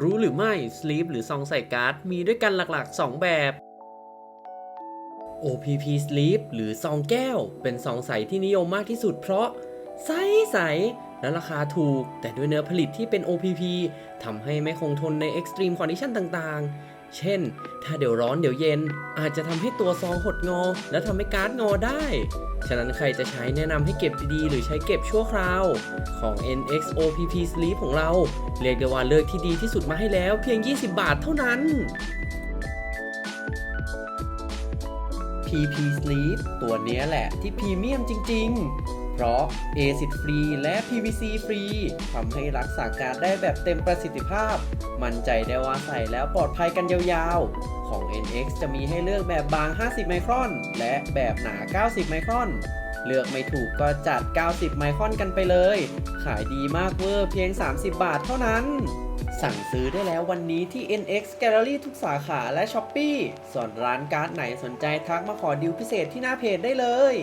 รู้หรือไม่ Sleep หรือซองใส่การ์ดมีด้วยกันหลักๆ 2 แบบ OPP Sleep หรือซองแก้ว เป็นซองใสที่นิยมมากที่สุดเพราะ ใสใสและราคาถูก แต่ด้วยเนื้อผลิตที่เป็น OPP ทำให้ไม่คงทนใน Extreme Condition ต่างๆ เช่น ถ้าเดี๋ยวร้อนเดี๋ยวเย็น อาจจะทำให้ตัวซองหดงอ และทำให้การ์ดงอได้ ฉะนั้นใครจะใช้แนะนำให้เก็บดีๆ หรือใช้เก็บชั่วคราว ของ NX OPP Sleep ของเรา เรียกได้ว่าเลือกที่ดีที่สุดมาให้แล้วเพียง 20 บาทเท่านั้น PP Sleep ตัวนี้แหละที่พรีเมียมจริง ๆ เพราะ ACID ฟรีและ PVC ฟรีทำให้รักษาการได้แบบเต็มประสิทธิภาพ มั่นใจได้ว่าใส่แล้วปลอดภัยกันยาวๆ ของ NX จะมีให้เลือกแบบบาง 50 ไมครอน และแบบหนา 90 ไมครอน เลือกไม่ถูกก็จัด 90 ไมครอนกันไปเลย ขายดีมากเวอร์เพียง 30 บาทเท่านั้นสั่งซื้อได้แล้ววันนี้ที่ NX Gallery ทุกสาขาและ Shopee ส่วนร้านการ์ดไหนสนใจทักมาขอดิวพิเศษที่หน้าเพจได้เลย